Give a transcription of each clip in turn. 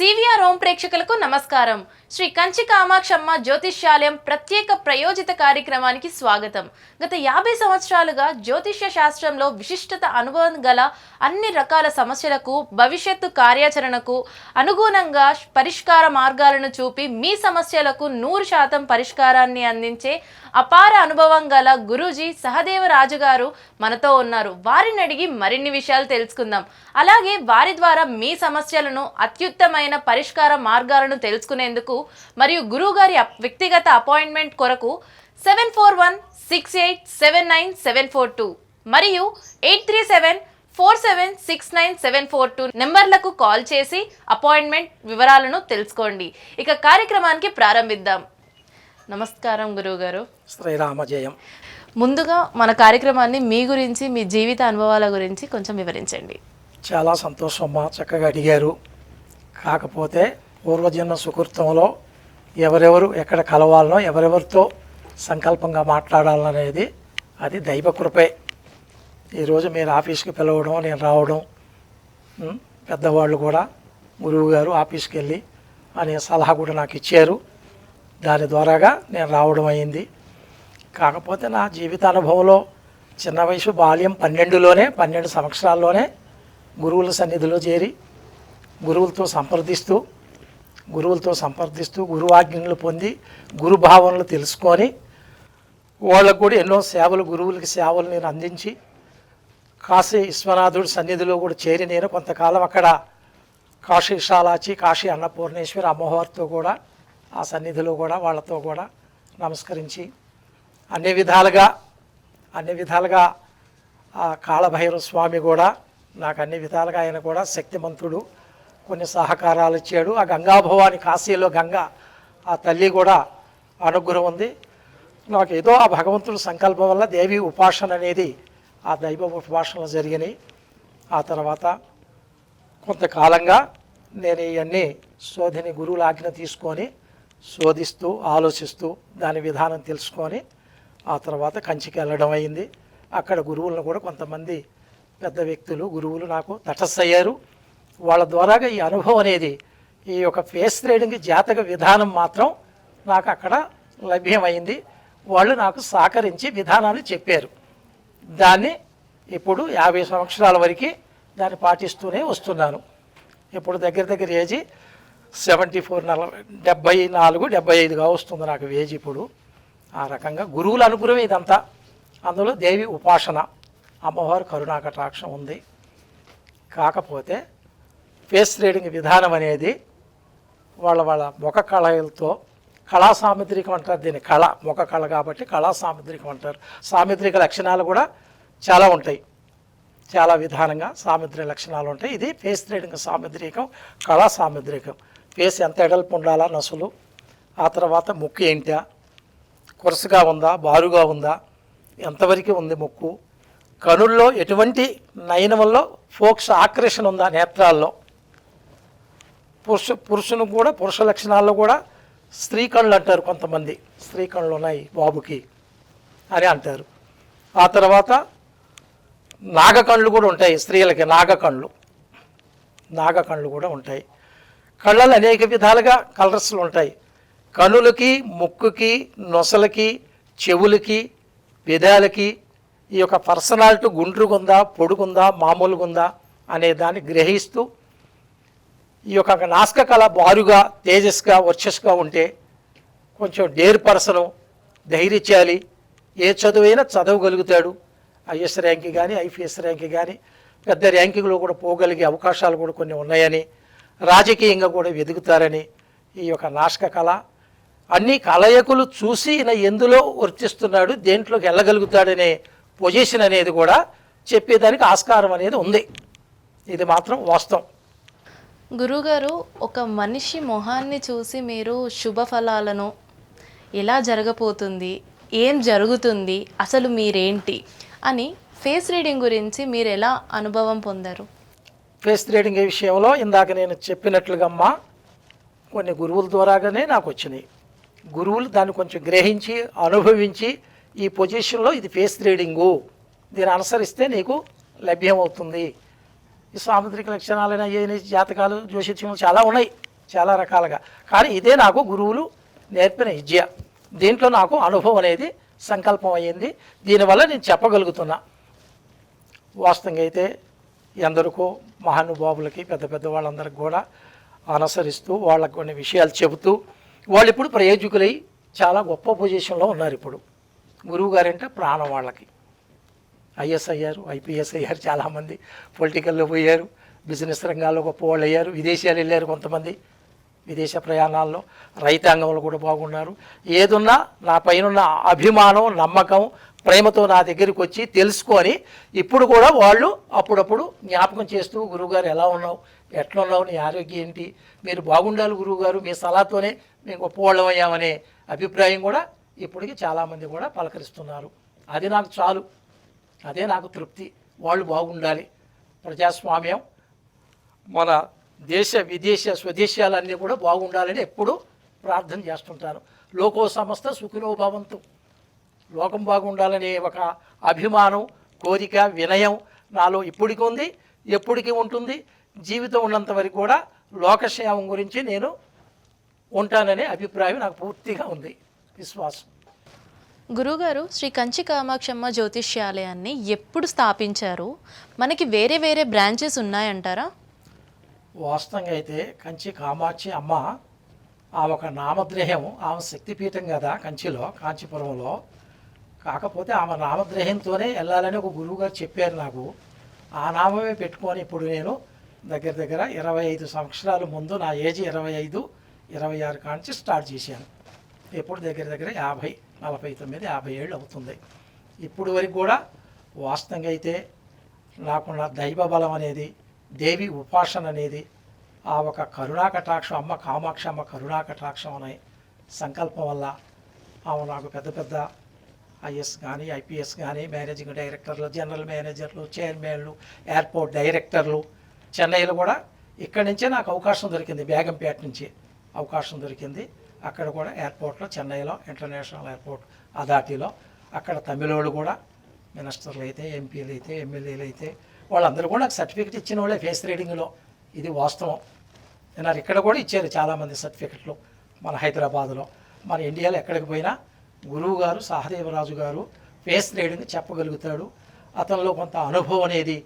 CVR home ప్రేక్షకులకు నమస్కారం. శ్రీ కంచి కామాక్షమ్మ జ్యోతిష్యాలయం ప్రత్యేక ప్రయోజిత కార్యక్రమానికి స్వాగతం. గత యాభై సంవత్సరాలుగా జ్యోతిష్య శాస్త్రంలో విశిష్టత అనుభవం గల అన్ని రకాల సమస్యలకు భవిష్యత్తు కార్యాచరణకు అనుగుణంగా పరిష్కార మార్గాలను చూపి మీ సమస్యలకు నూరు శాతం పరిష్కారాన్ని అందించే అపార అనుభవం గల గురూజీ సహదేవ రాజుగారు మనతో ఉన్నారు. వారిని అడిగి మరిన్ని విషయాలు తెలుసుకుందాం. అలాగే వారి ద్వారా మీ సమస్యలను అత్యుత్తమైన పరిష్కార మార్గాలను తెలుసుకునేందుకు మరియు గురువు గారి అప్- వ్యక్తిగత అపాయింట్మెంట్ కొరకు seven four one six eight seven nine seven four two మరియు eight three seven four seven six nine seven four two నెంబర్లకు కాల్ చేసి అపాయింట్మెంట్ వివరాలను తెలుసుకోండి. ఇక కార్యక్రమానికి ప్రారంభిద్దాం. నమస్కారం గురువు గారు శ్రీరామ జయం. ముందుగా మన కార్యక్రమాన్ని మీ గురించి మీ జీవిత అనుభవాల గురించి కొంచెం వివరించండి. చాలా సంతోషం అమ్మా చక్కగా అడిగారు. కాకపోతే పూర్వజన్మ సుకృతంలో ఎవరెవరు ఎక్కడ కలవాలనో ఎవరెవరితో సంకల్పంగా మాట్లాడాలనేది అది దైవ కృపే. ఈరోజు మీరు ఆఫీస్కి పిలవడం నేను రావడం పెద్దవాళ్ళు కూడా గురువు గారు ఆఫీస్కి వెళ్ళి అనే సలహా కూడా నాకు ఇచ్చారు. దాని ద్వారాగా నేను రావడం అయింది. కాకపోతే నా జీవిత అనుభవంలో చిన్న వయసు బాల్యం పన్నెండులోనే పన్నెండు సంవత్సరాల్లోనే గురువుల సన్నిధిలో చేరి గురువులతో సంప్రదిస్తూ గురువులతో సంప్రదిస్తూ గురువాజ్ఞలు పొంది గురు భావనలు తెలుసుకొని వాళ్ళకు కూడా ఎన్నో సేవలు గురువులకి సేవలు నేను అందించి కాశీ విశ్వనాథుడి సన్నిధిలో కూడా చేరి నేను కొంతకాలం అక్కడ కాశీ విశాలాచి కాశీ అన్నపూర్ణేశ్వరి అమ్మవారితో కూడా ఆ సన్నిధిలో కూడా వాళ్ళతో కూడా నమస్కరించి అన్ని విధాలుగా అన్ని విధాలుగా ఆ కాళభైరవ స్వామి కూడా నాకు అన్ని విధాలుగా ఆయన కూడా శక్తిమంతుడు. కొన్ని సహకారాలు ఇచ్చాడు. ఆ గంగాభవాని కాశీలో గంగా ఆ తల్లి కూడా అనుగ్రహం ఉంది. నాకు ఏదో ఆ భగవంతుడి సంకల్పం వల్ల దేవి ఉపాసన అనేది ఆ దైవ ఉపాసనలు జరిగినాయి. ఆ తర్వాత కొంతకాలంగా నేను ఇవన్నీ శోధిని గురువుల ఆజ్ఞ తీసుకొని శోధిస్తూ ఆలోచిస్తూ దాని విధానం తెలుసుకొని ఆ తర్వాత కంచికి వెళ్ళడం అయింది. అక్కడ గురువులను కూడా కొంతమంది పెద్ద వ్యక్తులు గురువులు నాకు తటస్థయ్యారు. వాళ్ళ ద్వారాగా ఈ అనుభవం అనేది ఈ యొక్క ఫేస్ రీడింగ్ జాతక విధానం మాత్రం నాకు అక్కడ లభ్యమైంది. వాళ్ళు నాకు సహకరించి విధానాన్ని చెప్పారు. దాన్ని ఇప్పుడు యాభై సంవత్సరాల వరకు దాన్ని పాటిస్తూనే వస్తున్నాను. ఇప్పుడు దగ్గర దగ్గర ఏజీ సెవెంటీ ఫోర్ నలభై డెబ్బై నాలుగు డెబ్బై ఐదుగా వస్తుంది నాకు ఏజ్ ఇప్పుడు. ఆ రకంగా గురువుల అనుగ్రహం ఇదంతా. అందులో దేవి ఉపాసన అమ్మవారు కరుణాకటాక్షం ఉంది. కాకపోతే ఫేస్ రీడింగ్ విధానం అనేది వాళ్ళ వాళ్ళ ముఖ కళలతో కళా సాముద్రికం అంటారు దీన్ని. కళ ముఖ కళ కాబట్టి కళా సాముద్రికం అంటారు. సాముద్రిక లక్షణాలు కూడా చాలా ఉంటాయి. చాలా విధానంగా సాముద్రిక లక్షణాలు ఉంటాయి. ఇది ఫేస్ రీడింగ్ సాముద్రికం కళా సాముద్రికం. ఫేస్ ఎంత ఎడల్పు ఉండాలా నసులు? ఆ తర్వాత ముక్కు ఏంటా? కొరసగా ఉందా బారుగా ఉందా? ఎంతవరకు ఉంది ముక్కు? కనుల్లో ఎటువంటి నయనంలో ఫోక్స్ ఆకర్షణ ఉందా నేత్రాల్లో? పురుష పురుషుని కూడా పురుష లక్షణాల్లో కూడా స్త్రీ కళ్ళు అంటారు కొంతమంది. స్త్రీ కళ్ళు ఉన్నాయి బాబుకి అని అంటారు. ఆ తర్వాత నాగకళ్ళు కూడా ఉంటాయి స్త్రీలకి నాగకళ్ళు నాగకళ్ళు కూడా ఉంటాయి. కళ్ళలు అనేక విధాలుగా కలర్స్లు ఉంటాయి. కనులకి ముక్కుకి నొసలకి చెవులకి విధాలకి ఈ యొక్క పర్సనాలిటీ గుండ్రుగుందా పొడుగుందా మామూలుగుందా అనే దాన్ని గ్రహిస్తూ ఈ యొక్క నాస్క కళ బారుగా తేజస్గా వర్చస్గా ఉంటే కొంచెం డేర్ పర్సను ధైర్యచాలి ఏ చదువైనా చదవగలుగుతాడు. ఐఎస్ ర్యాంక్ కానీ ఐపీఎస్ ర్యాంక్ కానీ పెద్ద ర్యాంకింగ్లో కూడా పోగలిగే అవకాశాలు కూడా కొన్ని ఉన్నాయని రాజకీయంగా కూడా వెతుకుతారని ఈ యొక్క నాశక కళ. అన్ని కలయకులు చూసి ఈయన ఎందులో వర్తిస్తున్నాడు దేంట్లోకి వెళ్ళగలుగుతాడనే పొజిషన్ అనేది కూడా చెప్పేదానికి ఆస్కారం అనేది ఉంది. ఇది మాత్రం వాస్తవం. గురుగారు ఒక మనిషి మొహాన్ని చూసి మీరు శుభ ఫలాలను ఎలా జరగబోతుంది ఏం జరుగుతుంది అసలు మీరేంటి అని ఫేస్ రీడింగ్ గురించి మీరు ఎలా అనుభవం పొందారు? ఫేస్ రీడింగ్ విషయంలో ఇందాక నేను చెప్పినట్లుగా అమ్మా కొన్ని గురువుల ద్వారాగానే నాకు వచ్చినాయి. గురువులు దాన్ని కొంచెం గ్రహించి అనుభవించి ఈ పొజిషన్లో ఇది ఫేస్ రీడింగు. దీన్ని అనుసరిస్తే నీకు లభ్యమవుతుంది. ఈ సాముద్రిక లక్షణాలైన ఏ జాతకాలు జ్యోతిష్యం చాలా ఉన్నాయి చాలా రకాలుగా. కానీ ఇదే నాకు గురువులు నేర్పిన విద్య. దీంట్లో నాకు అనుభవం అనేది సంకల్పం అయ్యింది. దీనివల్ల నేను చెప్పగలుగుతున్నా. వాస్తవంగా అయితే ఎందరికో మహానుభావులకి పెద్ద పెద్ద వాళ్ళందరికి కూడా అనుసరిస్తూ వాళ్ళకు కొన్ని విషయాలు చెబుతూ వాళ్ళు ఇప్పుడు ప్రయోజకులై చాలా గొప్ప పొజిషన్లో ఉన్నారు ఇప్పుడు. గురువు గారంటే ప్రాణం వాళ్ళకి. ఐఎస్ అయ్యారు ఐపీఎస్ అయ్యారు చాలామంది పొలిటికల్లో పోయారు బిజినెస్ రంగాల్లో గొప్ప వాళ్ళు అయ్యారు విదేశాలు వెళ్ళారు కొంతమంది. విదేశ ప్రయాణాల్లో రైతాంగంలో కూడా బాగున్నారు. ఏదున్నా నా పైన అభిమానం నమ్మకం ప్రేమతో నా దగ్గరికి వచ్చి తెలుసుకొని ఇప్పుడు కూడా వాళ్ళు అప్పుడప్పుడు జ్ఞాపకం చేస్తూ గురువుగారు ఎలా ఉన్నావు? ఎట్లా ఉన్నావు నీ ఆరోగ్యం ఏంటి? మీరు బాగుండాలి గురువుగారు మీ సలహాతోనే మేము గొప్పవాళ్ళం అయ్యామనే అభిప్రాయం కూడా ఇప్పటికి చాలామంది కూడా పలకరిస్తున్నారు. అది నాకు చాలు. అదే నాకు తృప్తి. వాళ్ళు బాగుండాలి. ప్రజాస్వామ్యం మన దేశ విదేశ స్వదేశాలన్నీ కూడా బాగుండాలని ఎప్పుడూ ప్రార్థన చేస్తుంటాను లోకో సంస్థ సుఖినో భవంతు. లోకం బాగుండాలనే ఒక అభిమానం కోరిక వినయం నాలో ఇప్పటికి ఉంది ఎప్పటికీ ఉంటుంది. జీవితం ఉన్నంత వరకు కూడా లోకక్షేమం గురించి నేను ఉంటాననే అభిప్రాయం నాకు పూర్తిగా ఉంది. విశ్వాసం. గురుగారు శ్రీ కంచి కామాక్షమ్మ జ్యోతిష్యాలయాన్ని ఎప్పుడు స్థాపించారు? మనకి వేరే వేరే బ్రాంచెస్ ఉన్నాయంటారా? వాస్తవంగా అయితే కంచి కామాక్షి అమ్మ ఆ ఒక నామద్రేహం ఆమె శక్తిపీఠం కదా కంచిలో కాంచీపురంలో. కాకపోతే ఆమె నామద్రేహంతోనే వెళ్ళాలని ఒక గురువు గారు చెప్పారు నాకు. ఆ నామమే పెట్టుకొని ఇప్పుడు నేను దగ్గర దగ్గర ఇరవై ఐదు సంవత్సరాల ముందు నా ఏజ్ ఇరవై ఐదు ఇరవై ఆరు కాంచి స్టార్ట్ చేశాను. ఇప్పుడు దగ్గర దగ్గర యాభై నలభై తొమ్మిది యాభై ఏళ్ళు అవుతుంది. ఇప్పుడు వరకు కూడా వాస్తవంగా అయితే నాకున్న దైవ బలం అనేది దేవి ఉపాసన అనేది ఆ ఒక కరుణా కటాక్షం అమ్మ కామాక్షి అమ్మ కరుణా కటాక్షం అనే సంకల్పం వల్ల ఆమె నాకు పెద్ద పెద్ద ఐఎస్ కానీ ఐపీఎస్ కానీ మేనేజింగ్ డైరెక్టర్లు జనరల్ మేనేజర్లు చైర్మన్లు ఎయిర్పోర్ట్ డైరెక్టర్లు చెన్నైలో కూడా ఇక్కడి నుంచే నాకు అవకాశం దొరికింది బేగంపేట నుంచి అవకాశం దొరికింది. అక్కడ కూడా ఎయిర్పోర్ట్లో చెన్నైలో ఇంటర్నేషనల్ ఎయిర్పోర్ట్ అథారిటీలో అక్కడ తమిళోళ్ళు కూడా మినిస్టర్లు అయితే ఎంపీలు అయితే ఎమ్మెల్యేలు అయితే వాళ్ళందరూ కూడా నాకు సర్టిఫికెట్ ఇచ్చిన వాళ్ళే ఫేస్ రీడింగ్లో. ఇది వాస్తవం. నేను ఇక్కడ కూడా ఇచ్చారు చాలామంది సర్టిఫికెట్లు మన హైదరాబాద్లో. మన ఇండియాలో ఎక్కడికి పోయినా గురువు గారు సహదేవరాజు గారు ఫేస్ రీడింగ్ చెప్పగలుగుతాడు. అతనిలో కొంత అనుభవం అనేది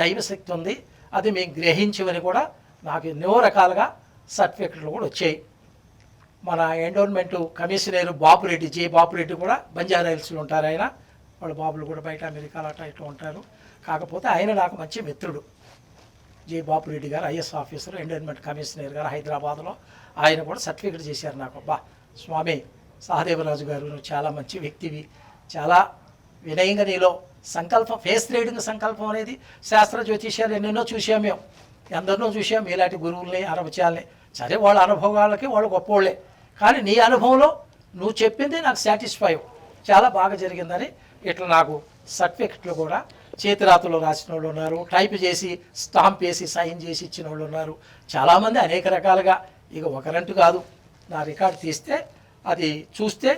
దైవశక్తి ఉంది. అది మేము గ్రహించమని కూడా నాకు ఎన్నో రకాలుగా సర్టిఫికెట్లు కూడా వచ్చాయి. మన endowment commissioner Bapureddy J. Bapureddy కూడా బంజారాయిల్స్లో ఉంటారు ఆయన. వాళ్ళ బాబులు కూడా బయట అమెరికాలో అట్లా ఇట్లా ఉంటారు. కాకపోతే ఆయన నాకు మంచి మిత్రుడు. జే. బాపురెడ్డి గారు ఐఎస్ ఆఫీసర్ ఎండోర్మెంట్ కమిషనర్ గారు హైదరాబాద్లో. ఆయన కూడా సర్టిఫికెట్ చేశారు నాకు. బా స్వామి సహదేవరాజు గారు నువ్వు చాలా మంచి వ్యక్తివి. చాలా వినయంగా నీలో సంకల్పం ఫేస్ రీడింగ్ సంకల్పం అనేది శాస్త్ర జ్యోతిష్యాలు ఎన్నెన్నో చూసాం మేము. ఎందరినో చూసాం ఇలాంటి గురువుల్ని అరవచాలని సరే వాళ్ళ అనుభవాలకి వాళ్ళు గొప్పవాళ్ళే కానీ నీ అనుభవంలో నువ్వు చెప్పింది నాకు సాటిస్ఫై చాలా బాగా జరిగిందని ఇట్లా నాకు సర్టిఫికెట్లు కూడా చేతిరాతలో రాసిన వాళ్ళు ఉన్నారు టైప్ చేసి స్టాంప్ వేసి సైన్ చేసి ఇచ్చిన వాళ్ళు ఉన్నారు. చాలామంది అనేక రకాలుగా ఇక ఒకరంటూ కాదు. నా రికార్డు తీస్తే అది చూస్తే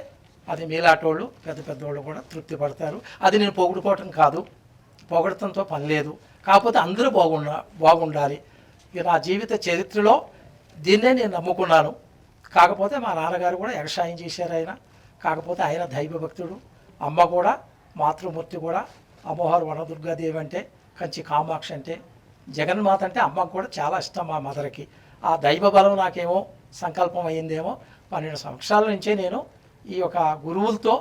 అది మీలాటోళ్ళు పెద్ద పెద్దోళ్ళు కూడా తృప్తి పడతారు. అది నేను పొగుడుకోవటం కాదు. పొగడటంతో పని లేదు. కాకపోతే అందరూ బాగుండ బాగుండాలి. ఇక నా జీవిత చరిత్రలో దీన్నే నేను నమ్ముకున్నాను. కాకపోతే మా నాన్నగారు కూడా ఎగసాయం చేశారు ఆయన. కాకపోతే ఆయన దైవభక్తుడు అమ్మ కూడా మాతృమూర్తి కూడా అమ్మవారు వనదుర్గాదేవి అంటే కంచి కామాక్షి అంటే జగన్మాత అంటే అమ్మకు కూడా చాలా ఇష్టం మా మదర్కి. ఆ దైవ బలం నాకేమో సంకల్పం అయ్యిందేమో పన్నెండు సంవత్సరాల నుంచే నేను ఈ యొక్క గురువులతో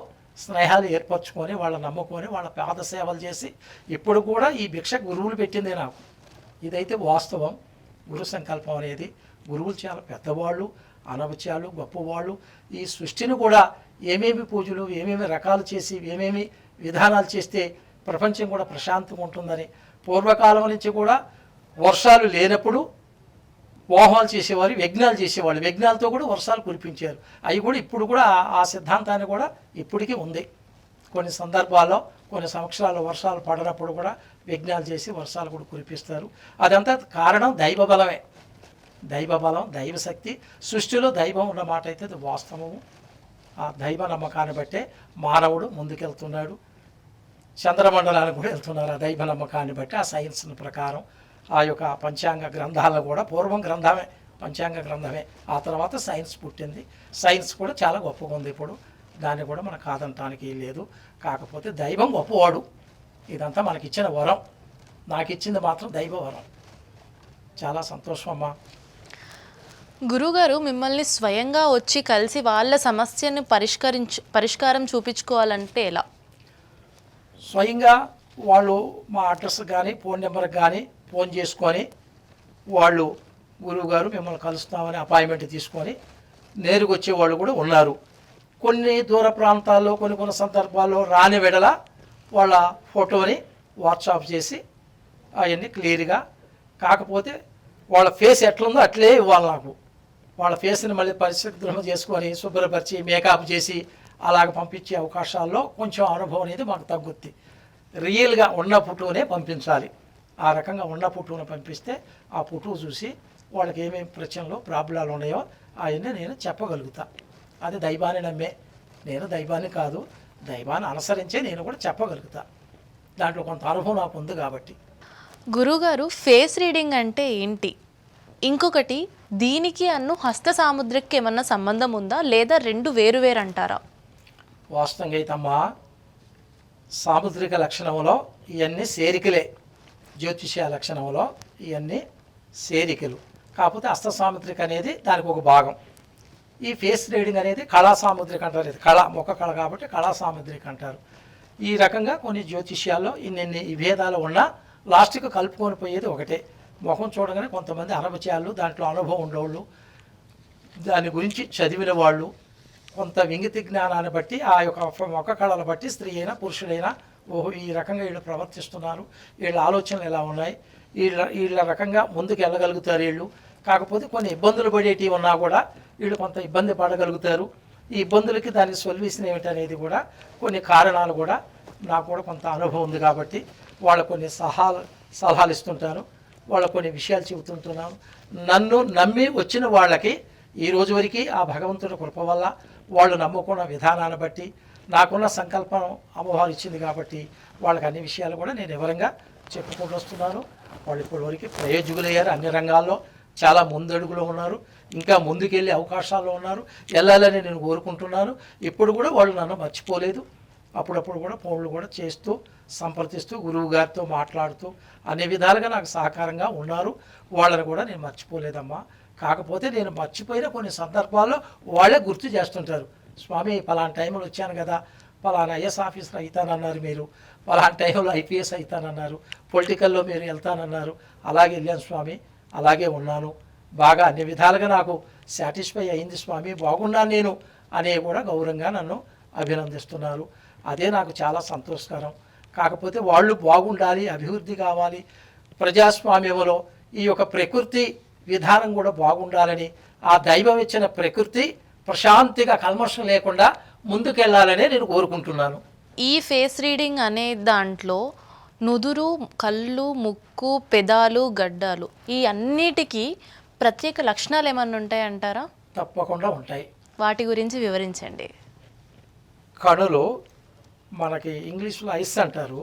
స్నేహాలు ఏర్పరచుకొని వాళ్ళ నమ్ముకొని వాళ్ళ పాద సేవలు చేసి ఇప్పుడు కూడా ఈ భిక్ష గురువులు పెట్టిందే నాకు. ఇదైతే వాస్తవం. గురు సంకల్పం అనేది గురువులు చాలా పెద్దవాళ్ళు. అనవచ్యాలు గొప్పవాళ్ళు. ఈ సృష్టిని కూడా ఏమేమి పూజలు ఏమేమి రకాలు చేసి ఏమేమి విధానాలు చేస్తే ప్రపంచం కూడా ప్రశాంతంగా ఉంటుందని. పూర్వకాలం నుంచి కూడా వర్షాలు లేనప్పుడు వాహాలు చేసేవారు యజ్ఞాలు చేసేవాళ్ళు. యజ్ఞాలతో కూడా వర్షాలు కురిపించారు. అవి కూడా ఇప్పుడు కూడా ఆ- ఆ సిద్ధాంతాన్ని కూడా ఇప్పటికీ ఉంది. కొన్ని సందర్భాల్లో కొన్ని సంవత్సరాలు వర్షాలు పడినప్పుడు కూడా యజ్ఞాలు చేసి వర్షాలు కూడా కురిపిస్తారు. అదంతా కారణం దైవ బలమే దైవ బలం దైవశక్తి సృష్టిలో దైవం ఉన్న మాట అయితే అది వాస్తవము. ఆ దైవ నమ్మకాన్ని బట్టే మానవుడు ముందుకెళ్తున్నాడు. చంద్రమండలానికి కూడా వెళ్తున్నారు ఆ దైవ నమ్మకాన్ని బట్టి ఆ సైన్స్ ప్రకారం. ఆ యొక్క పంచాంగ గ్రంథాలను కూడా పూర్వం గ్రంథమే పంచాంగ గ్రంథమే. ఆ తర్వాత సైన్స్ పుట్టింది. సైన్స్ కూడా చాలా గొప్పగా ఉంది ఇప్పుడు. దాన్ని కూడా మనం కాదంటానికి లేదు. కాకపోతే దైవం గొప్పవాడు. ఇదంతా మనకిచ్చిన వరం. నాకు ఇచ్చింది మాత్రం దైవ వరం. చాలా సంతోషం అమ్మా. గురుగారు మిమ్మల్ని స్వయంగా వచ్చి కలిసి వాళ్ళ సమస్యను పరిష్కరించు పరిష్కారం చూపించుకోవాలంటే ఎలా? స్వయంగా వాళ్ళు మా అడ్రస్ కానీ ఫోన్ నెంబర్ కానీ ఫోన్ చేసుకొని వాళ్ళు గురువుగారు మిమ్మల్ని కలుస్తామని అపాయింట్మెంట్ తీసుకొని నేరుగా వచ్చే వాళ్ళు కూడా ఉన్నారు. కొన్ని దూర ప్రాంతాల్లో కొన్ని కొన్ని సందర్భాల్లో రాని వెడల వాళ్ళ ఫోటోని వాట్సాప్ చేసి అవన్నీ క్లియర్గా కాకపోతే వాళ్ళ ఫేస్ ఎట్లుందో అట్లే ఇవ్వాలి నాకు. వాళ్ళ ఫేస్ని మళ్ళీ పరిశుభ్రం చేసుకొని శుభ్రపరిచి మేకప్ చేసి అలాగ పంపించే అవకాశాల్లో కొంచెం అనుభవం అనేది మాకు తగ్గుద్ది. రియల్గా ఉన్న ఫోటోనే పంపించాలి. ఆ రకంగా ఉన్న ఫోటోను పంపిస్తే ఆ ఫోటో చూసి వాళ్ళకి ఏమేమి ప్రశ్నలు ప్రాబ్లాలు ఉన్నాయో అవన్నీ నేను చెప్పగలుగుతా. అది దైవాన్ని నమ్మే. నేను దైవాన్ని కాదు. దైవాన్ని అనుసరించే నేను కూడా చెప్పగలుగుతా. దాంట్లో కొంత అనుభవం నాకు ఉంది కాబట్టి. గురుగారు ఫేస్ రీడింగ్ అంటే ఏంటి? ఇంకొకటి దీనికి అన్ను హస్త సాముద్రికి ఏమన్నా సంబంధం ఉందా? లేదా రెండు వేరు వేరు అంటారా? వాస్తవంగా అయితమ్మా సాముద్రిక లక్షణంలో ఇవన్నీ సేరికలే. జ్యోతిష లక్షణంలో ఇవన్నీ సేరికలు. కాకపోతే హస్త సాముద్రిక అనేది దానికి ఒక భాగం. ఈ ఫేస్ రీడింగ్ అనేది కళా సాముద్రిక అంటారు ఇది. కళ ముఖ కళ కాబట్టి కళా సాముద్రిక అంటారు. ఈ రకంగా కొన్ని జ్యోతిష్యాల్లో ఇన్ని భేదాలు ఉన్నా లాస్ట్కి కలుపుకొని పోయేది ఒకటే. ముఖం చూడగానే కొంతమంది అనపచేయాలు దాంట్లో అనుభవం ఉండేవాళ్ళు దాని గురించి చదివిన వాళ్ళు కొంత వింగితి జ్ఞానాన్ని బట్టి ఆ యొక్క మొక్క కళను బట్టి స్త్రీ అయినా పురుషుడైనా ఓహో ఈ రకంగా వీళ్ళు ప్రవర్తిస్తున్నారు వీళ్ళ ఆలోచనలు ఎలా ఉన్నాయి వీళ్ళ వీళ్ళ రకంగా ముందుకు వెళ్ళగలుగుతారు వీళ్ళు. కాకపోతే కొన్ని ఇబ్బందులు పడేటివి ఉన్నా కూడా వీళ్ళు కొంత ఇబ్బంది పడగలుగుతారు. ఈ ఇబ్బందులకి దానికి సొల్యూషన్ ఏమిటనేది కూడా కొన్ని కారణాలు కూడా నాకు కూడా కొంత అనుభవం ఉంది కాబట్టి వాళ్ళు కొన్ని సహాలు సలహాలు ఇస్తుంటాను. వాళ్ళ కొన్ని విషయాలు చెబుతుంటున్నాం. నన్ను నమ్మి వచ్చిన వాళ్ళకి ఈ రోజు వరకు ఆ భగవంతుడి కృప వల్ల వాళ్ళు నమ్ముకున్న విధానాన్ని బట్టి నాకున్న సంకల్పం అమ్మవారు ఇచ్చింది కాబట్టి వాళ్ళకి అన్ని విషయాలు కూడా నేను వివరంగా చెప్పుకుంటూ వస్తున్నాను. వాళ్ళు ఇప్పటివరకు ప్రయోజకులయ్యారు. అన్ని రంగాల్లో చాలా ముందడుగులో ఉన్నారు. ఇంకా ముందుకెళ్ళే అవకాశాల్లో ఉన్నారు. వెళ్ళాలని నేను కోరుకుంటున్నాను. ఇప్పుడు కూడా వాళ్ళు నన్ను మర్చిపోలేదు. అప్పుడప్పుడు కూడా ఫోన్లు కూడా చేస్తూ సంప్రదిస్తూ గురువు గారితో మాట్లాడుతూ అన్ని విధాలుగా నాకు సహకారంగా ఉన్నారు. వాళ్ళని కూడా నేను మర్చిపోలేదమ్మా. కాకపోతే నేను మర్చిపోయిన కొన్ని సందర్భాల్లో వాళ్ళే గుర్తు చేస్తుంటారు. స్వామి పలానా టైంలో వచ్చాను కదా. పలానా ఐఎస్ ఆఫీసర్ అవుతానన్నారు మీరు. పలానా టైంలో ఐపీఎస్ అవుతానన్నారు. పొలిటికల్లో మీరు వెళ్తానన్నారు. అలాగే వెళ్ళాను స్వామి. అలాగే ఉన్నాను. బాగా అన్ని విధాలుగా నాకు సాటిస్ఫై అయింది స్వామి. బాగున్నాను నేను అనే కూడా గౌరవంగా నన్ను అభినందిస్తున్నారు. అదే నాకు చాలా సంతోషకరం. కాకపోతే వాళ్ళు బాగుండాలి అభివృద్ధి కావాలి ప్రజాస్వామ్యంలో ఈ యొక్క ప్రకృతి విధానం కూడా బాగుండాలని ఆ దైవం ఇచ్చిన ప్రకృతి ప్రశాంతిగా కల్మషం లేకుండా ముందుకెళ్ళాలనే నేను కోరుకుంటున్నాను. ఈ ఫేస్ రీడింగ్ అనే దాంట్లో నుదురు కళ్ళు ముక్కు పెదాలు గడ్డాలు ఈ అన్నిటికీ ప్రత్యేక లక్షణాలు ఏమన్నా ఉంటాయంటారా? తప్పకుండా ఉంటాయి. వాటి గురించి వివరించండి. కణులు మనకి ఇంగ్లీష్లో ఐస్ అంటారు.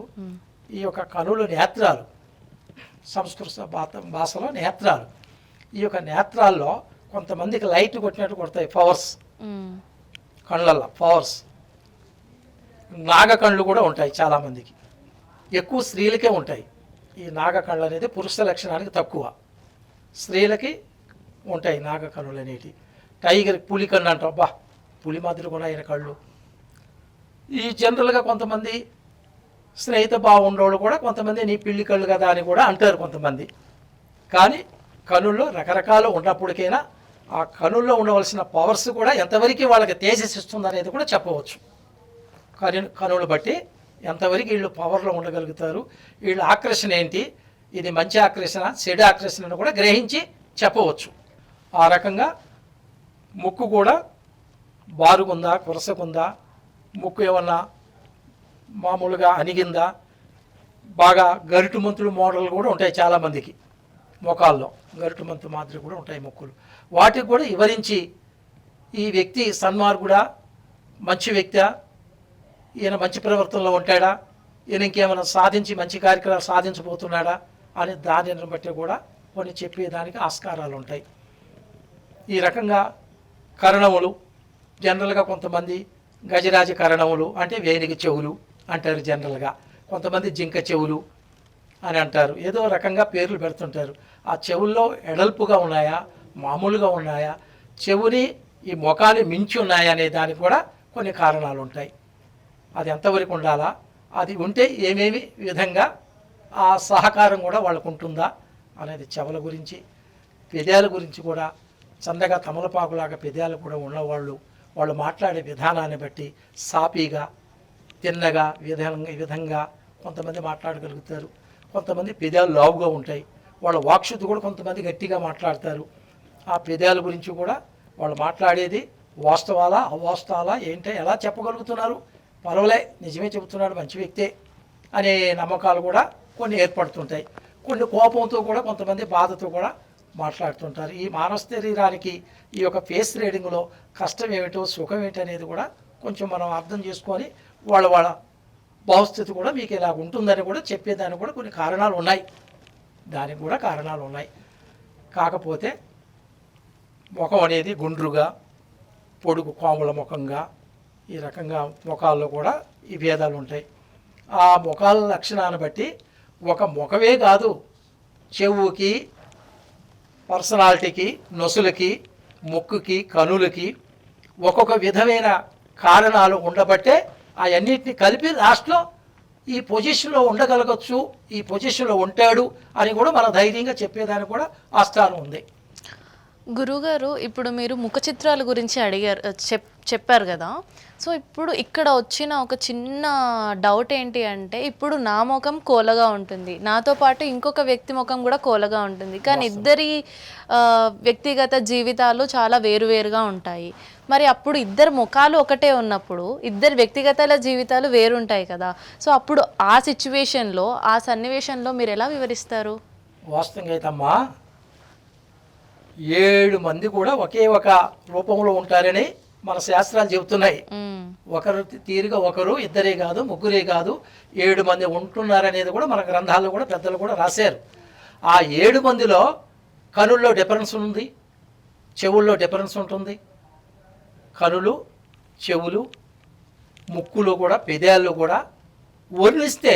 ఈ యొక్క కనులు నేత్రాలు సంస్కృత భాత భాషలో నేత్రాలు. ఈ యొక్క నేత్రాల్లో కొంతమందికి లైట్ కొట్టినట్టు కొడతాయి పవర్స్. కళ్ళల్లో పవర్స్. నాగ కళ్ళు కూడా ఉంటాయి చాలామందికి. ఎక్కువ స్త్రీలకే ఉంటాయి. ఈ నాగ కళ్ళు అనేది పురుష లక్షణానికి తక్కువ. స్త్రీలకి ఉంటాయి నాగ కళ్ళు అనేటి టైగర్ పులి కన్ను అంటాం. అబ్బా పులి మాదిరి కూడా ఆయన కళ్ళు. ఈ జనరల్గా కొంతమంది స్నేహిత బాగుండేవాళ్ళు కూడా కొంతమంది నీ పిల్లి కళ్ళు కదా అని కూడా అంటారు కొంతమంది. కానీ కనుల్లో రకరకాలు ఉన్నప్పటికైనా ఆ కనుల్లో ఉండవలసిన పవర్స్ కూడా ఎంతవరకు వాళ్ళకి తేజస్సిస్తుంది అనేది కూడా చెప్పవచ్చు. కను కనులు బట్టి ఎంతవరకు వీళ్ళు పవర్లో ఉండగలుగుతారు వీళ్ళ ఆకర్షణ ఏంటి ఇది మంచి ఆకర్షణ చెడు ఆకర్షణను కూడా గ్రహించి చెప్పవచ్చు. ఆ రకంగా ముక్కు కూడా బారుగుందా కురసకుందా ముక్కు ఏమన్నా మామూలుగా అణిగిందా? బాగా గరిటు మంతులు మోడల్ కూడా ఉంటాయి చాలామందికి ముఖాల్లో గరిటు మంతు మాదిరి కూడా ఉంటాయి ముక్కులు. వాటికి కూడా వివరించి ఈ వ్యక్తి సన్మార్గుడా మంచి వ్యక్తా. ఈయన మంచి ప్రవర్తనలో ఉంటాడా? ఈయన ఇంకేమైనా సాధించి మంచి కార్యక్రమాలు సాధించబోతున్నాడా? అని దానిని బట్టి కూడా కొన్ని చెప్పేదానికి ఆస్కారాలు ఉంటాయి. ఈ రకంగా కరణములు జనరల్గా కొంతమంది గజరాజ కరణములు అంటే వేణికి చెవులు అంటారు జనరల్గా. కొంతమంది జింక చెవులు అని అంటారు. ఏదో రకంగా పేర్లు పెడుతుంటారు. ఆ చెవుల్లో ఎడల్పుగా ఉన్నాయా? మామూలుగా ఉన్నాయా? చెవుని ఈ ముఖాన్ని మించి ఉన్నాయా అనే దానికి కూడా కొన్ని కారణాలు ఉంటాయి. అది ఎంతవరకు ఉండాలా? అది ఉంటే ఏమేమి విధంగా ఆ సహకారం కూడా వాళ్ళకు ఉంటుందా అనేది చెవుల గురించి పెదాల గురించి కూడా. చందగా తమలపాకులాగా పెదాలు కూడా ఉన్నవాళ్ళు వాళ్ళు మాట్లాడే విధానాన్ని బట్టి సాపీగా తిన్నగా విధంగా ఈ విధంగా కొంతమంది మాట్లాడగలుగుతారు. కొంతమంది పెదాలు లావుగా ఉంటాయి. వాళ్ళ వాక్శుద్ధి కూడా కొంతమంది గట్టిగా మాట్లాడతారు. ఆ పెదాల గురించి కూడా వాళ్ళు మాట్లాడేది వాస్తవాలా అవాస్తవాలా ఏంటో ఎలా చెప్పగలుగుతున్నారు? పర్వాలే నిజమే చెబుతున్నాడు మంచి వ్యక్తే అనే నమ్మకాలు కూడా కొన్ని ఏర్పడుతుంటాయి. కొన్ని కోపంతో కూడా కొంతమంది బాధతో కూడా మాట్లాడుతుంటారు. ఈ మానవ శరీరానికి ఈ యొక్క ఫేస్ రీడింగ్లో కష్టం ఏమిటో సుఖం ఏంటి అనేది కూడా కొంచెం మనం అర్థం చేసుకొని వాళ్ళ వాళ్ళ భవిష్యత్తు కూడా మీకు ఇలా ఉంటుందని కూడా చెప్పేదానికి కూడా కొన్ని కారణాలు ఉన్నాయి. దానికి కూడా కారణాలు ఉన్నాయి. కాకపోతే ముఖం అనేది గుండ్రుగా పొడుగు కోమల ముఖంగా ఈ రకంగా ముఖాల్లో కూడా ఈ భేదాలు ఉంటాయి. ఆ ముఖాల లక్షణాన్ని బట్టి ఒక ముఖమే కాదు చెవుకి పర్సనాలిటీకి నొసులకి ముక్కుకి కనులకి ఒక్కొక్క విధమైన కారణాలు ఉండబట్టే అవన్నిటిని కలిపి లాస్ట్లో ఈ పొజిషన్లో ఉండగలగచ్చు ఈ పొజిషన్లో ఉంటాడు అని కూడా మన ధైర్యంగా చెప్పేదానికి కూడా ఆస్థానం ఉంది. గురుగారు ఇప్పుడు మీరు ముఖ చిత్రాల గురించి అడిగారు చెప్ చెప్పారు కదా. సో ఇప్పుడు ఇక్కడ వచ్చిన ఒక చిన్న డౌట్ ఏంటి అంటే ఇప్పుడు నా ముఖం కోలగా ఉంటుంది. నాతో పాటు ఇంకొక వ్యక్తి ముఖం కూడా కోలగా ఉంటుంది. కానీ ఇద్దరి వ్యక్తిగత జీవితాలు చాలా వేరువేరుగా ఉంటాయి. మరి అప్పుడు ఇద్దరు ముఖాలు ఒకటే ఉన్నప్పుడు ఇద్దరు వ్యక్తిగతాల జీవితాలు వేరుంటాయి కదా. సో అప్పుడు ఆ సిచ్యువేషన్లో ఆ సన్నివేశంలో మీరు ఎలా వివరిస్తారు? వాస్తవంగా అయితే అమ్మా ఏడు మంది కూడా ఒకే ఒక రూపంలో ఉంటారని మన శాస్త్రాలు చెబుతున్నాయి. ఒకరు తీరుగా ఒకరు ఇద్దరే కాదు ముగ్గురే కాదు ఏడు మంది ఉంటున్నారనేది కూడా మన గ్రంథాల్లో కూడా పెద్దలు కూడా రాశారు. ఆ ఏడు మందిలో కనుల్లో డిఫరెన్స్ ఉంది చెవుల్లో డిఫరెన్స్ ఉంటుంది. కనులు చెవులు ముక్కులు కూడా పెదాళ్ళు కూడా వర్ణిస్తే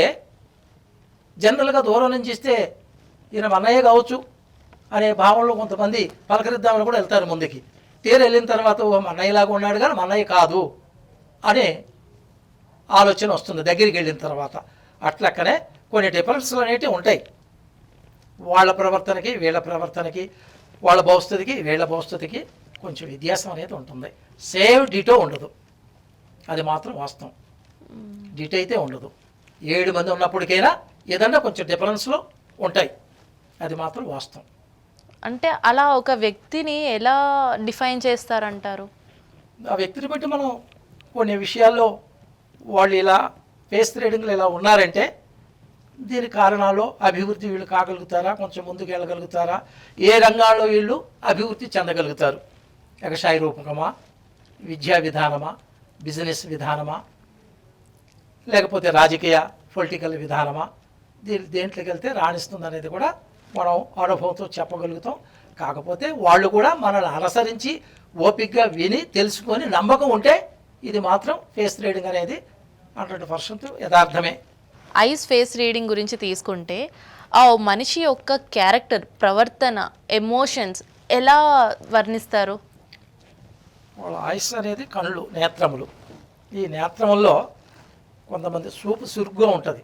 జనరల్గా దూరం నుంచి ఇస్తే ఈయన అన్నయ్య కావచ్చు అనే భావనలో కొంతమంది పలకరిద్దామని కూడా వెళ్తారు ముందుకి. తీరు వెళ్ళిన తర్వాత ఓ మా అన్నయ్యలాగా ఉన్నాడు కానీ మా అన్నయ్య కాదు అనే ఆలోచన వస్తుంది దగ్గరికి వెళ్ళిన తర్వాత. అట్లక్కనే కొన్ని డిఫరెన్స్లు అనేవి ఉంటాయి. వాళ్ళ ప్రవర్తనకి వీళ్ళ ప్రవర్తనకి వాళ్ళ భవిష్యత్తుకి వీళ్ళ భవిష్యత్తుకి కొంచెం వ్యత్యాసం అనేది ఉంటుంది. సేమ్ డిటో ఉండదు. అది మాత్రం వాస్తవం. డిటో అయితే ఉండదు. ఏడు మంది ఉన్నప్పటికైనా ఏదన్నా కొంచెం డిఫరెన్స్లో ఉంటాయి. అది మాత్రం వాస్తవం. అంటే అలా ఒక వ్యక్తిని ఎలా డిఫైన్ చేస్తారంటారు? ఆ వ్యక్తిని బట్టి మనం కొన్ని విషయాల్లో వాళ్ళు ఇలా ఫేస్ రీడింగ్లు ఇలా ఉన్నారంటే దీని కారణాలు అభివృద్ధి వీళ్ళు కాగలుగుతారా? కొంచెం ముందుకు వెళ్ళగలుగుతారా? ఏ రంగాల్లో వీళ్ళు అభివృద్ధి చెందగలుగుతారు? ఎగశాయి రూపకమా? విద్యా విధానమా? బిజినెస్ విధానమా? లేకపోతే రాజకీయ పొలిటికల్ విధానమా? దీని దేంట్లోకి వెళ్తే రాణిస్తుంది అనేది కూడా మనం అనుభవంతో చెప్పగలుగుతాం. కాకపోతే వాళ్ళు కూడా మనల్ని అనుసరించి ఓపికగా విని తెలుసుకొని నమ్మకం ఉంటే ఇది మాత్రం ఫేస్ రీడింగ్ అనేది హండ్రెడ్ పర్సెంట్ యథార్థమే. ఐస్ ఫేస్ రీడింగ్ గురించి తీసుకుంటే ఆ మనిషి యొక్క క్యారెక్టర్ ప్రవర్తన ఎమోషన్స్ ఎలా వర్ణిస్తారు? వాళ్ళ ఆయుష్ అనేది కళ్ళు నేత్రములు. ఈ నేత్రముల్లో కొంతమంది చూపు సురుగ్గా ఉంటుంది.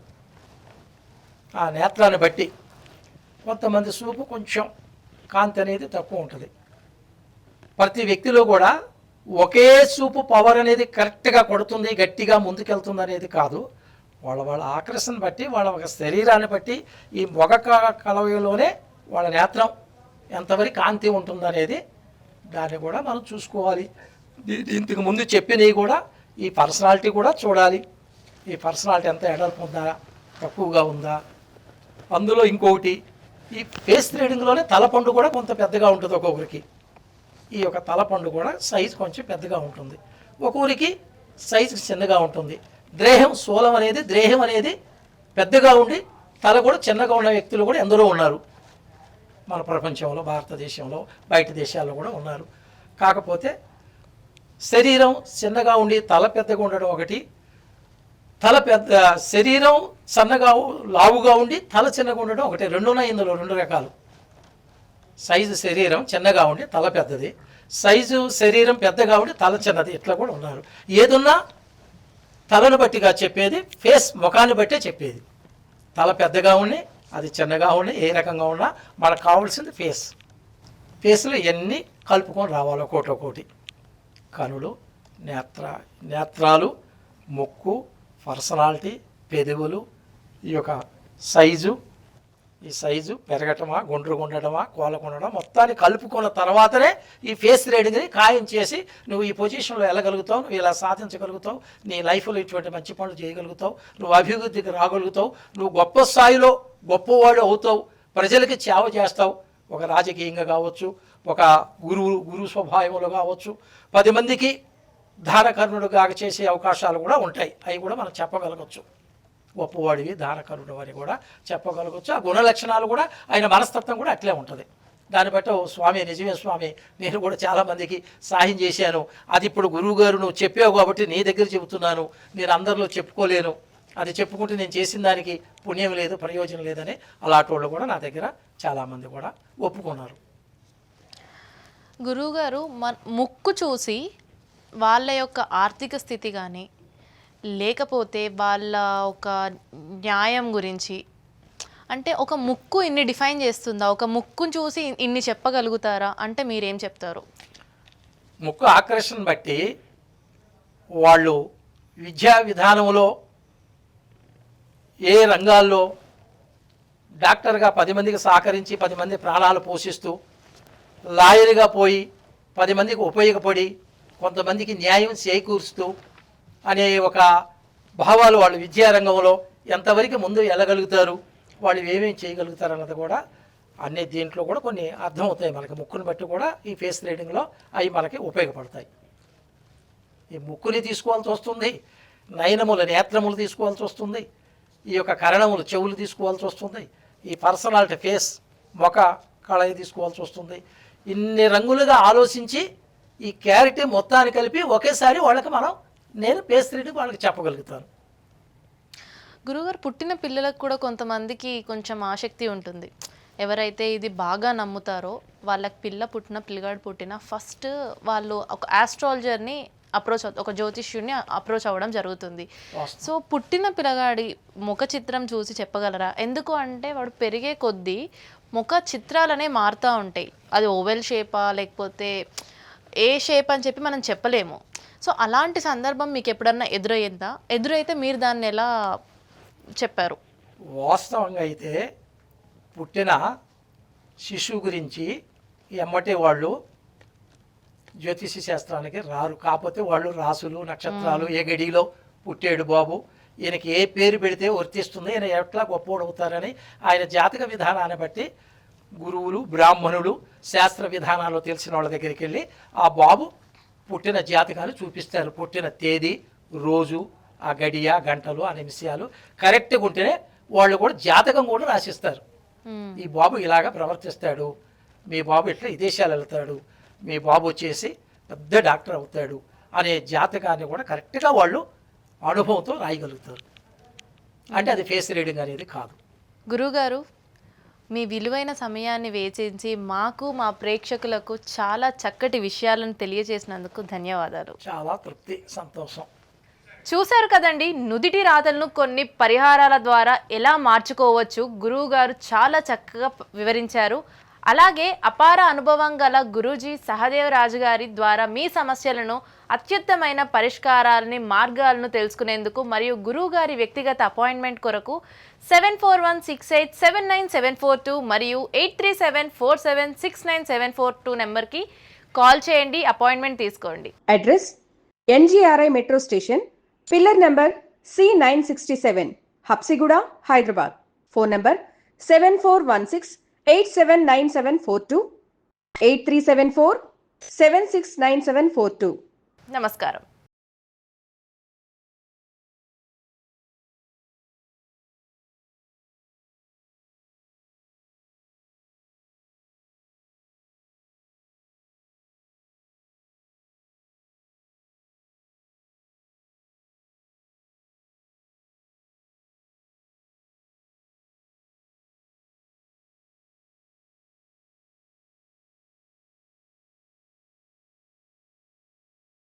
ఆ నేత్రాన్ని బట్టి కొంతమంది చూపు కొంచెం కాంతి అనేది తక్కువ ఉంటుంది. ప్రతి వ్యక్తిలో కూడా ఒకే చూపు పవర్ అనేది కరెక్ట్గా కొడుతుంది గట్టిగా ముందుకెళ్తుంది అనేది కాదు. వాళ్ళ వాళ్ళ ఆకర్షణ బట్టి వాళ్ళ ఒక శరీరాన్ని బట్టి ఈ మొగ కలవలోనే వాళ్ళ నేత్రం ఎంతవరకు కాంతి ఉంటుందనేది దాన్ని కూడా మనం చూసుకోవాలి. ఇంతకు ముందు చెప్పినవి కూడా ఈ పర్సనాలిటీ కూడా చూడాలి. ఈ పర్సనాలిటీ ఎంత ఎడల్పు ఉందా తక్కువగా ఉందా? అందులో ఇంకొకటి ఈ ఫేస్ రీడింగ్లోనే తలపండు కూడా కొంత పెద్దగా ఉంటుంది ఒక్కొక్కరికి ఈ యొక్క తలపండు కూడా సైజు కొంచెం పెద్దగా ఉంటుంది. ఒక్కొక్కరికి సైజు చిన్నగా ఉంటుంది. ద్రేహం శూలం అనేది ద్రేహం అనేది పెద్దగా ఉండి తల కూడా చిన్నగా ఉన్న వ్యక్తులు కూడా ఎందరో ఉన్నారు. మన ప్రపంచంలో భారతదేశంలో బయట దేశాల్లో కూడా ఉన్నారు. కాకపోతే శరీరం చిన్నగా ఉండి తల పెద్దగా ఉండడం ఒకటి తల పెద్ద శరీరం సన్నగా లావుగా ఉండి తల చిన్నగా ఉండడం ఒకటి. రెండున్నాయి ఇందులో రెండు రకాలు. సైజు శరీరం చిన్నగా ఉండి తల పెద్దది. సైజు శరీరం పెద్దగా ఉండి తల చిన్నది. ఇట్లా కూడా ఉన్నారు. ఏదున్నా తలను బట్టిగా చెప్పేది ఫేస్ ముఖాన్ని బట్టే చెప్పేది. తల పెద్దగా ఉండి అది చిన్నగా ఉండి ఏ రకంగా ఉన్నా మనకు కావాల్సింది ఫేస్. ఫేస్లో ఎన్ని కలుపుకొని రావాలో ఒకటి ఒకటి కనులు నేత్ర నేత్రాలు ముక్కు పర్సనాలిటీ పెదవులు ఈ యొక్క సైజు ఈ సైజు పెరగటమా గుండ్రు ఉండడమా కోలకుండడం మొత్తాన్ని కలుపుకున్న తర్వాతనే ఈ ఫేస్ రేడింగ్ని ఖాయం చేసి నువ్వు ఈ పొజిషన్లో వెళ్ళగలుగుతావు నువ్వు ఇలా సాధించగలుగుతావు నీ లైఫ్లో ఇటువంటి మంచి పనులు చేయగలుగుతావు నువ్వు అభివృద్ధికి రాగలుగుతావు నువ్వు గొప్ప స్థాయిలో గొప్పవాడు అవుతావు ప్రజలకి సేవ చేస్తావు ఒక రాజకీయంగా కావచ్చు ఒక గురువు గురు స్వభావంలో కావచ్చు పది మందికి దానకర్ణుడుగా చేసే అవకాశాలు కూడా ఉంటాయి అవి కూడా మనం చెప్పగలగచ్చు. గొప్పవాడివి దానకరుడు అని కూడా చెప్పగలగచ్చు. ఆ గుణ లక్షణాలు కూడా ఆయన మనస్తత్వం కూడా అట్లే ఉంటుంది. దాన్ని బట్టి "ఓ స్వామి నిజమే స్వామి నేను కూడా చాలామందికి సాయం చేశాను. అది ఇప్పుడు గురువు గారు నువ్వు చెప్పావు కాబట్టి నీ దగ్గర చెబుతున్నాను. నేను అందరిలో చెప్పుకోలేను. అది చెప్పుకుంటే నేను చేసిన దానికి పుణ్యం లేదు ప్రయోజనం లేదని అలాంటి వాళ్ళు కూడా నా దగ్గర చాలామంది కూడా ఒప్పుకున్నారు. గురువుగారు మన ముక్కు చూసి వాళ్ళ యొక్క ఆర్థిక స్థితి కానీ లేకపోతే వాళ్ళ ఒక న్యాయం గురించి అంటే ఒక ముక్కు ఇన్ని డిఫైన్ చేస్తుందా? ఒక ముక్కును చూసి ఇన్ని చెప్పగలుగుతారా? అంటే మీరేం చెప్తారు? ముక్కు ఆకర్షణ బట్టి వాళ్ళు విద్యా విధానంలో ఏ రంగాల్లో డాక్టర్గా పది మందికి సహకరించి పది మంది ప్రాణాలు పోషిస్తూ లాయర్గా పోయి పది మందికి ఉపయోగపడి కొంతమందికి న్యాయం చేకూరుస్తూ అనే ఒక భావాలు వాళ్ళు విద్యారంగంలో ఎంతవరకు ముందు వెళ్ళగలుగుతారు వాళ్ళు ఏమేమి చేయగలుగుతారు అన్నది కూడా అన్ని దీంట్లో కూడా కొన్ని అర్థమవుతాయి మనకి. ముక్కును బట్టి కూడా ఈ ఫేస్ రీడింగ్లో అవి మనకి ఉపయోగపడతాయి. ఈ ముక్కుని తీసుకోవాల్సి వస్తుంది నయనములు నేత్రములు తీసుకోవాల్సి వస్తుంది ఈ యొక్క కరణములు చెవులు తీసుకోవాల్సి వస్తుంది ఈ పర్సనాలిటీ ఫేస్ మొక కళయి తీసుకోవాల్సి వస్తుంది. ఇన్ని రంగులుగా ఆలోచించి ఈ క్యారెక్టర్ మొత్తాన్ని కలిపి ఒకేసారి వాళ్ళకి మనం నేను రీడింగ్ వాళ్ళకి చెప్పగలుగుతాను. గురువుగారు పుట్టిన పిల్లలకు కూడా కొంతమందికి కొంచెం ఆసక్తి ఉంటుంది. ఎవరైతే ఇది బాగా నమ్ముతారో వాళ్ళకి పిల్ల పుట్టిన పిల్లగాడు పుట్టిన ఫస్ట్ వాళ్ళు ఒక ఆస్ట్రాలజర్ని అప్రోచ్ ఒక జ్యోతిష్యుడిని అప్రోచ్ అవ్వడం జరుగుతుంది. సో పుట్టిన పిల్లగాడి ముఖ చిత్రం చూసి చెప్పగలరా? ఎందుకు అంటే వాడు పెరిగే కొద్దీ ముఖ చిత్రాలనే మారుతూ ఉంటాయి. అది ఓవెల్ షేపా లేకపోతే ఏ షేప్ అని చెప్పి మనం చెప్పలేము. సో అలాంటి సందర్భం మీకు ఎప్పుడన్నా ఎదురయ్యిందా? ఎదురైతే మీరు దాన్ని ఎలా చెప్పారు? వాస్తవంగా అయితే పుట్టిన శిశువు గురించి ఎమ్మటే వాళ్ళు జ్యోతిష శాస్త్రానికి రారు. కాకపోతే వాళ్ళు రాసులు నక్షత్రాలు ఏ గడిలో పుట్టాడు బాబు ఈయనకి ఏ పేరు పెడితే వర్తిస్తుంది ఈయన ఎట్లా గొప్పోడు అవుతారని ఆయన జాతక విధానాన్ని బట్టి గురువులు బ్రాహ్మణులు శాస్త్ర విధానాలు తెలిసిన వాళ్ళ దగ్గరికి వెళ్ళి ఆ బాబు పుట్టిన జాతకాలు చూపిస్తారు. పుట్టిన తేదీ రోజు ఆ గడియ గంటలు ఆ నిమిషాలు. కరెక్ట్గా ఉంటేనే వాళ్ళు కూడా జాతకం కూడా రాసిస్తారు. ఈ బాబు ఇలాగ ప్రవర్తిస్తాడు. మీ బాబు ఇట్లా విదేశాలు వెళ్తాడు. మీ బాబు వచ్చేసి పెద్ద డాక్టర్ అవుతాడు అనే జాతకాన్ని కూడా కరెక్ట్గా వాళ్ళు అనుభవంతో రాయగలుగుతారు. అంటే అది ఫేస్ రీడింగ్ అనేది కాదు. గురువుగారు మీ విలువైన సమయాన్ని వేచించి మాకు మా ప్రేక్షకులకు చాలా చక్కటి విషయాలను తెలియజేసినందుకు ధన్యవాదాలు. చాలా తృప్తి సంతోషం. చూశారు కదండి నుదిటి రాతలను కొన్ని పరిహారాల ద్వారా ఎలా మార్చుకోవచ్చు గురువు గారు చాలా చక్కగా వివరించారు. అలాగే అపార అనుభవం గల గురూజీ సహదేవరాజు గారి ద్వారా మీ సమస్యలను అత్యుత్తమైన పరిష్కారాలని మార్గాలను తెలుసుకునేందుకు మరియు గురువు గారి వ్యక్తిగత అపాయింట్మెంట్ కొరకు seven four one six eight seven nine seven four two మరియు eight three seven four seven six nine seven four two నెంబర్కి కాల్ చేయండి అపాయింట్మెంట్ తీసుకోండి. Address NGRI metro station pillar number C nine sixty seven Habsiguda Hyderabad. Phone number seven four one six eight seven nine seven four two eight three seven four seven six nine seven four two. నమస్కారం